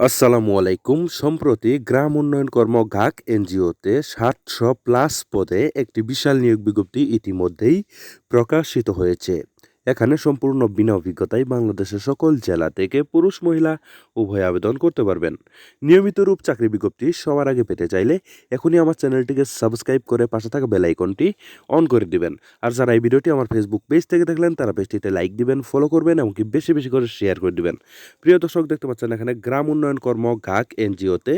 আসসালামু আলাইকুম। সম্প্রতি গ্রাম উন্নয়ন কর্ম ঘাক এনজিওতে সাতশো প্লাস পদে একটি বিশাল নিয়োগ বিজ্ঞপ্তি ইতিমধ্যেই প্রকাশিত হয়েছে। এখানে সম্পূর্ণ বিনা অভিজ্ঞতায় বাংলাদেশের সকল জেলা থেকে পুরুষ মহিলা উভয় আবেদন করতে পারবেন। নিয়মিত রূপ চাকরি বিজ্ঞপ্তি সবার আগে পেতে চাইলে এখনই আমার চ্যানেলটিকে সাবস্ক্রাইব করে পাশে থাকা বেল আইকনটি অন করে দিবেন। আর যারা এই ভিডিওটি আমার ফেসবুক পেজ থেকে দেখলেন, তারা পেজটিতে লাইক দিবেন ফলো করবেন এমনকি বেশি বেশি করে শেয়ার করে দিবেন। প্রিয় দর্শক, দেখতে পাচ্ছেন এখানে গ্রাম উন্নয়ন কর্ম ঘাক এনজিওতে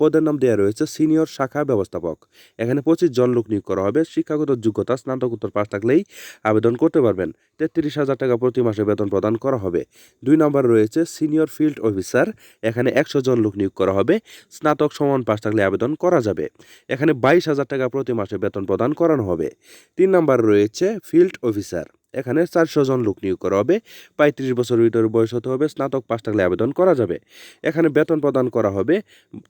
পদের নাম দেওয়া রয়েছে সিনিয়র শাখা ব্যবস্থাপক। এখানে পঁচিশ জন লোক নিয়োগ করা হবে। শিক্ষাগত যোগ্যতা, স্নাতকোত্তর পাশ থাকলেই আবেদন করতে পারবেন। তেত্রিশ হাজার টাকা প্রতি মাসে বেতন প্রদান করা হবে। দুই নম্বর রয়েছে সিনিয়র ফিল্ড অফিসার। এখানে একশো জন লোক নিয়োগ করা হবে। স্নাতক সমান পাশ থাকলে আবেদন করা যাবে। এখানে বাইশ হাজার টাকা প্রতি মাসে বেতন প্রদান করানো হবে। তিন নম্বর রয়েছে ফিল্ড অফিসার। এখানে চারশো জন লোক নিয়োগ করা হবে। পঁয়ত্রিশ বছর ভিতরে বয়স হতে হবে, স্নাতক পাশ থাকলে আবেদন করা যাবে। এখানে বেতন প্রদান করা হবে,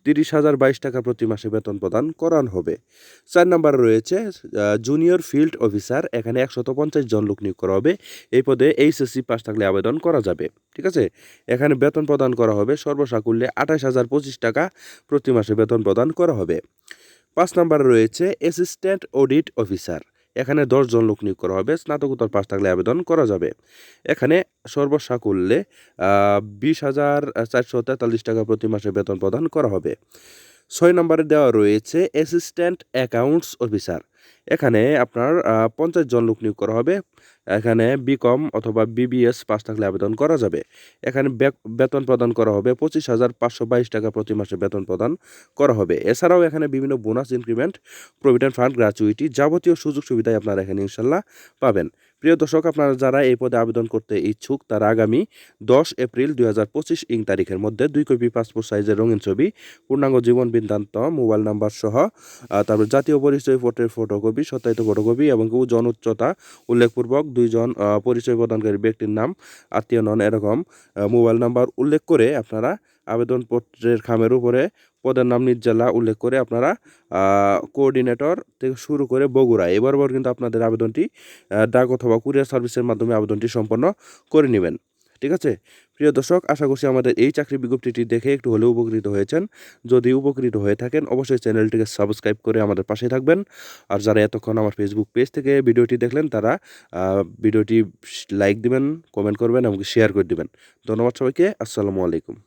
তিরিশ হাজার বাইশ টাকা প্রতি মাসে বেতন প্রদান করানো হবে। চার নম্বরে রয়েছে জুনিয়র ফিল্ড অফিসার এখানে একশত পঞ্চাশ জন লোক নিয়োগ করা হবে। এই পদে এইচএসসি পাস থাকলে আবেদন করা যাবে, ঠিক আছে? এখানে বেতন প্রদান করা হবে, সর্বসাকুল্যে আঠাশ হাজার পঁচিশ টাকা প্রতি মাসে বেতন প্রদান করা হবে। পাঁচ নম্বরে রয়েছে অ্যাসিস্ট্যান্ট অডিট অফিসার এখানে দশজন লোক নিয়োগ করা হবে। স্নাতকোত্তর পাশ থাকলে আবেদন করা যাবে। এখানে সর্বসাকুল্যে বিশ হাজার চারশো তেতাল্লিশ টাকা প্রতি মাসে বেতন প্রদান করা হবে। ছয় নম্বরে দেওয়া রয়েছে অ্যাসিস্ট্যান্ট অ্যাকাউন্টস অফিসার এখানে আপনার পঞ্চাশ জন লোক নিয়োগ করা হবে। এখানে বিকম অথবা বিবিএস পাস থাকলে আবেদন করা যাবে। এখানে বেতন প্রদান করা হবে, পঁচিশ হাজার পাঁচশো বাইশ টাকা প্রতি মাসে বেতন প্রদান করা হবে। এছাড়াও এখানে বিভিন্ন bonus increment, provident fund gratuity যাবতীয় সুযোগ সুবিধাই আপনারা এখানে ইনশাল্লাহ পাবেন। প্রিয় দর্শক, আপনারা যারা এই পদে আবেদন করতে ইচ্ছুক, তারা আগামী দশ এপ্রিল দুই হাজার পঁচিশ ইং তারিখের মধ্যে দুই কপি পাসপোর্ট সাইজের রঙিন ছবি, পূর্ণাঙ্গ জীবন বৃত্তান্ত মোবাইল নাম্বার সহ তারপর জাতীয় পরিচয় ফটোর ফটোকপি সত্যায়িত ফটোকপি এবং ওজন উচ্চতা উল্লেখপূর্বক দুইজন পরিচয় প্রদানকারী ব্যক্তির নাম, আত্মীয় নন, এরকম মোবাইল নাম্বার উল্লেখ করে আপনারা আবেদনপত্রের খামের উপরে পদের নাম নিজ জেলা উল্লেখ করে আপনারা কোঅর্ডিনেটর থেকে শুরু করে বগুড়া। এবার কিন্তু আপনাদের আবেদনটি ডাক অথবা কুরিয়ার সার্ভিসের মাধ্যমে আবেদনটি সম্পন্ন করে নেবেন। ঠিক আছে? প্রিয় দর্শক, আশা করছি আমাদের এই চাকরি বিজ্ঞপ্তিটি দেখে একটু হলেও উপকৃত হয়েছেন। যদি উপকৃত হয়ে থাকেন, অবশ্যই চ্যানেলটিকে সাবস্ক্রাইব করে আমাদের পাশে থাকবেন। আর যারা এতক্ষণ আমার ফেসবুক পেজ থেকে ভিডিওটি দেখলেন, তারা ভিডিওটি লাইক দিবেন কমেন্ট করবেন এবং শেয়ার করে দিবেন। ধন্যবাদ সবাইকে। আসসালামু আলাইকুম।